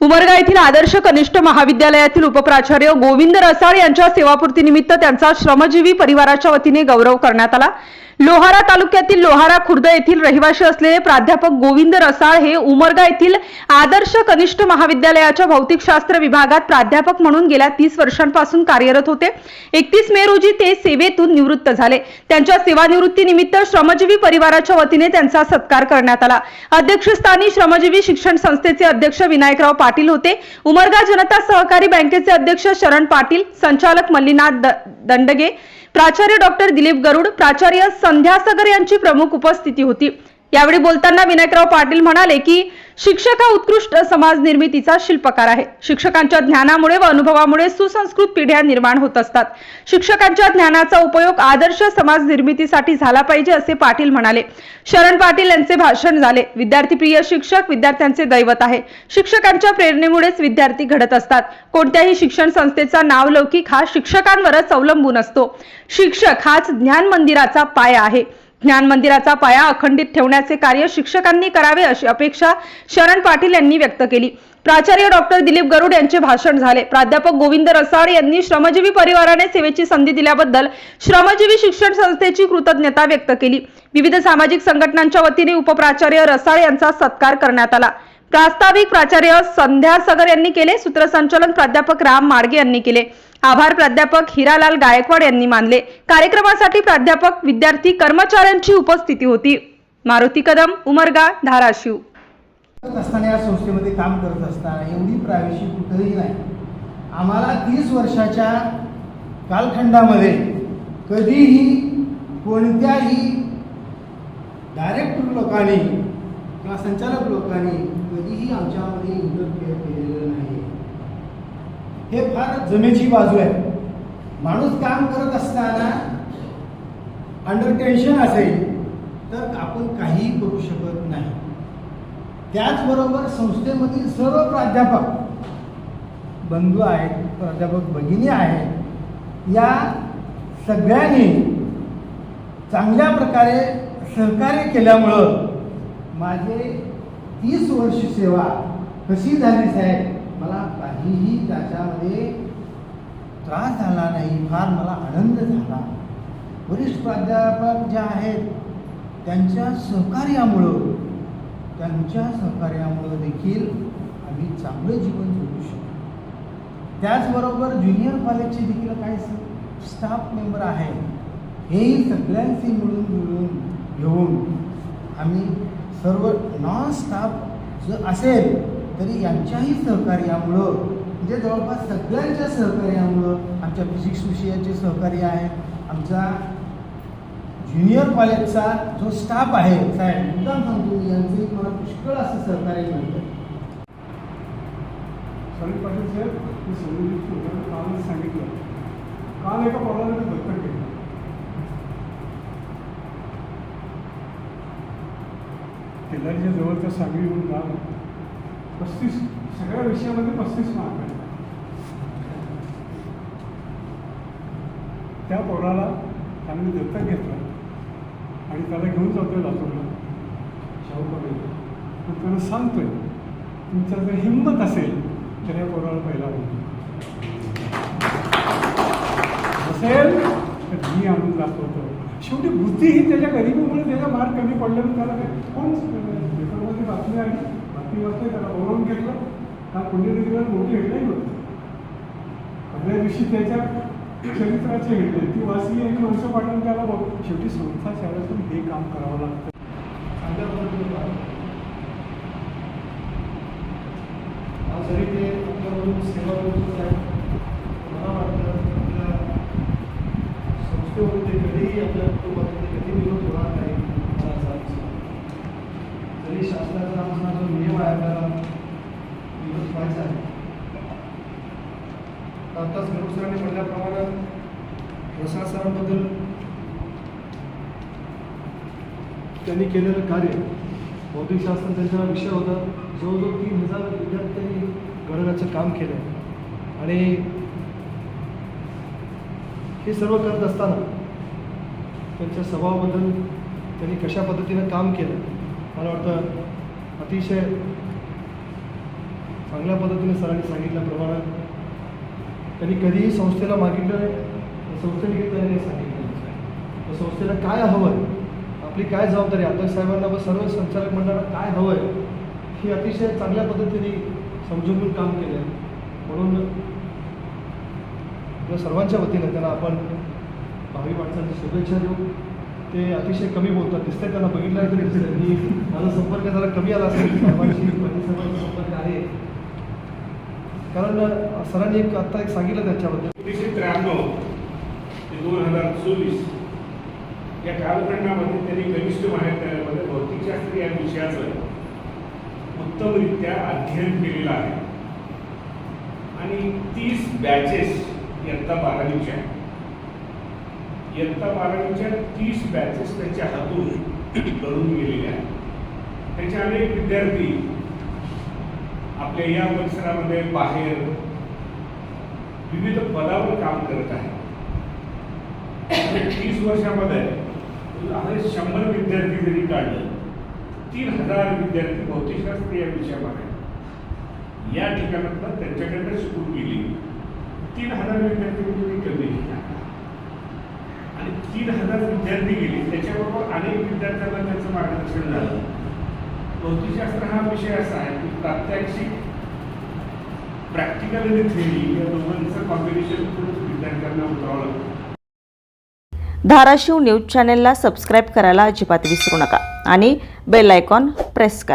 उमरगा येथील आदर्श कनिष्ठ महाविद्यालयातील उपप्राचार्य गोविंद रसाळ यांच्या सेवापूर्तीनिमित्त त्यांचा श्रमजीवी परिवाराच्या वतीने गौरव करण्यात आला. लोहारा तालुक्यातील लोहारा खुर्द येथील रहिवासी असलेले प्राध्यापक गोविंद रसाळ हे उमरगा येथील आदर्श कनिष्ठ महाविद्यालयाच्या भौतिकशास्त्र विभागात प्राध्यापक म्हणून गेल्या तीस वर्षांपासून कार्यरत होते. एकतीस मे रोजी ते सेवेतून निवृत्त झाले. त्यांच्या सेवानिवृत्तीनिमित्त श्रमजीवी परिवाराच्या वतीने त्यांचा सत्कार करण्यात आला. अध्यक्षस्थानी श्रमजीवी शिक्षण संस्थेचे अध्यक्ष विनायकराव पाटील होते. उमरगा जनता सहकारी बँकेचे अध्यक्ष शरण पाटील संचालक मल्लीनाथ दंडगे. प्राचार्य डॉक्टर दिलीप गरुड प्राचार्य संध्या सगर यांची प्रमुख उपस्थिती होती. यावेळी बोलताना विनायकराव पाटील म्हणाले की शिक्षक हा उत्कृष्ट समाज निर्मितीचा शिल्पकार आहे. शिक्षकांच्या ज्ञानामुळे व अनुभवामुळे सुसंस्कृत पिढ्या निर्माण होत असतात. शिक्षकांच्या ज्ञानाचा उपयोग आदर्श समाज निर्मितीसाठी झाला पाहिजे असे पाटील म्हणाले. शरण पाटील यांचे भाषण झाले. विद्यार्थीप्रिय शिक्षक विद्यार्थ्यांचे दैवत आहे. शिक्षकांच्या प्रेरणेमुळेच विद्यार्थी घडत असतात. कोणत्याही शिक्षण संस्थेचा नावलौकिक हा शिक्षकांवरच अवलंबून असतो. शिक्षक हाच ज्ञान मंदिराचा पाया आहे. ज्ञान मंदिराचा पाया अखंडित ठेवण्याचे कार्य शिक्षकांनी करावे अशी अपेक्षा शरण पाटील यांनी व्यक्त केली. प्राचार्य डॉक्टर दिलीप गरुड यांचे भाषण झाले. प्राध्यापक गोविंद रसाळ यांनी श्रमजीवी परिवाराने सेवेची संधी दिल्याबद्दल श्रमजीवी शिक्षण संस्थेची कृतज्ञता व्यक्त केली. विविध सामाजिक संघटनांच्या वतीने उपप्राचार्य रसाळ यांचा सत्कार करण्यात आला. प्रास्ताविक प्राचार्य संध्या सगर यांनी केले. सूत्रसंचालन प्राध्यापक राम मार्गे यांनी केले. आभार प्राध्यापक हिरालाल गायकवाड यांनी मानले. कार्यक्रमासाठी प्राध्यापक विद्यार्थी कर्मचाऱ्यांची उपस्थिती होती. मारुती कदम उमरगा धाराशिव. असताना या संस्थेमध्ये काम करत असताना एवढी प्रायव्हसी कुठेही नाही. आम्हाला तीस वर्षाच्या कालखंडामध्ये कधीही कोणत्याही डायरेक्टर लोकांनी किंवा संचालक लोकांनी कधीही आमच्यामध्ये इंटरफेअर केलेलं नाही. हे फार जमेची बाजू आहे. माणूस काम करत असताना अंडर टेन्शन असेल तर आपण काहीही करू शकत नाही. त्याचबरोबर संस्थेमधील सर्व प्राध्यापक बंधू आहेत प्राध्यापक भगिनी आहेत या सगळ्यांनी चांगल्या प्रकारे सहकार्य केल्यामुळं माझे तीस वर्ष सेवा कशी झाली साहेब? काहीही त्याच्यामध्ये त्रास झाला नाही फार मला आनंद झाला. वरिष्ठ प्राध्यापक जे आहेत त्यांच्या सहकार्यामुळं त्यांच्या सहकार्यामुळं देखील आम्ही चांगलं जीवन जगू शकतो. त्याचबरोबर ज्युनियर कॉलेजचे देखील काही स्टाफ मेंबर आहेत हेही सगळ्यांशी मिळून मिळून घेऊन आम्ही सर्व नॉन स्टाफ जर असेल तरी यांच्याही सहकार्यामुळं म्हणजे जवळपास सगळ्यांच्या सहकार्यामुळं आमच्या फिजिक्स विषयाचे सहकार्य आहे आमचा ज्युनियर कॉलेजचा जो स्टाफ आहे साहेब मुद्दाम सांगतो मी यांचे मला पुष्कळ असं सहकार्य मिळतं. सॉरी पाटील साहेब मी संबंधित कालच सांगितलं. काल एका पोराला मी दत्तक घेतलं तेलारीच्या जवळचं सांगली म्हणून गाव पस्तीस सगळ्या विषयामध्ये पस्तीस मार्क आहे. त्या पोराला त्यांनी दत्तक घेतलं आणि त्याला घेऊन जातोय लातूरला. शाहू कॉलेजला मग त्याला सांगतोय तुमचा जर हिंमत असेल तर या पोराला पहिला बोलतो असेल तर मी आणून दाखवतो शेवटी बुद्धी ही त्याच्या गरिबीमुळे त्याचा मार्क कमी पडल्यानं त्याला काय कोण पेपरमध्ये बातमी आली ती वाचते त्याला बोलवून घेतलं. काल पुण्यनदीवर मोठी हेडलाईन होती. पहिल्या दिवशी त्याच्या चरित्राची हेडलाईन ती वाचली आणि माणसं पाठवून त्याला बघ शेवटी संस्था शाळेतून हे काम करावं लागतं. आज जरी ते आपल्याकडून सेवा करत आहे मला वाटतं आपल्या संस्थेमध्ये ते कधीही आपल्या कुटुंबात ते कधी विरोध होणार नाही मला असं वाटतं. जरी शासनाचा आमचा आताच नियम विरोध व्हायचा आहे आत्ताच सरांनी म्हटल्याप्रमाणे प्रशासनाबद्दल त्यांनी केलेलं कार्य भौतिकशास्त्र त्यांचा विषय होता. जवळजवळ तीन हजार विद्यार्थ्यांनी घडवण्याचं काम केलं. आहे आणि हे सर्व करत असताना त्यांच्या स्वभावाबद्दल त्यांनी कशा पद्धतीनं काम केलं मला वाटतं अतिशय चांगल्या पद्धतीने सरांनी सांगितल्याप्रमाणे त्यांनी कधीही संस्थेला मागितलं नाही. संस्थेने घेतलं नाही सांगितलं. तर संस्थेला काय हवं आहे आपली काय जबाबदारी? आहे? आपल्या साहेबांना व सर्व संचालक मंडळाला काय हवं आहे हे अतिशय चांगल्या पद्धतीने समजून काम केलं आहे म्हणून आपल्या सर्वांच्या वतीनं त्यांना आपण भावी माणसांची शुभेच्छा देऊ. ते अतिशय कमी बोलतात. दिसतंय त्यांना बघितलं तरी दिसतंय. मी माझा संपर्क जरा कमी आला असेल. सर्वांशी संपर्क आहे. कारण सरांनी एक आत्ता एक सांगितलं त्याच्याबद्दल. एकोणीसशे त्र्याण्णव ते दोन हजार चोवीस या कालखंडामध्ये त्यांनी कनिष्ठ महाविद्यालयामध्ये भौतिकशास्त्र या विषयाचं उत्तमरित्या अध्ययन केलेलं आहे. आणि तीस बॅचेस इयत्ता बारावीच्या. इयत्ता बारावीच्या तीस बॅचेस त्यांच्या हातून घडून गेलेल्या आहेत. त्याचे अनेक विद्यार्थी आपल्या या परिसरामध्ये बाहेर विविध पदावर काम करत आहे. तीस वर्षामध्ये आहे शंभर विद्यार्थी जरी काढलं तीन हजार विद्यार्थी भौतिकशास्त्र या विषयामध्ये या ठिकाणातनं त्यांच्याकडनं शिकून गेली तीन हजार विद्यार्थी म्हणजे कमी आणि तीन हजार विद्यार्थी गेले त्याच्याबरोबर अनेक विद्यार्थ्यांना त्यांचं मार्गदर्शन झालं. भौतिकशास्त्र हा विषय असा आहे की प्रात्यक्षिक प्रॅक्टिकल आणि थेअरी या दोघांचं कॉम्बिनेशन करून विद्यार्थ्यांना उतरावं लागतं. धाराशिव न्यूज चॅनेलला सबस्क्राईब करायला अजिबात विसरू नका आणि बेल आयकॉन प्रेस करा.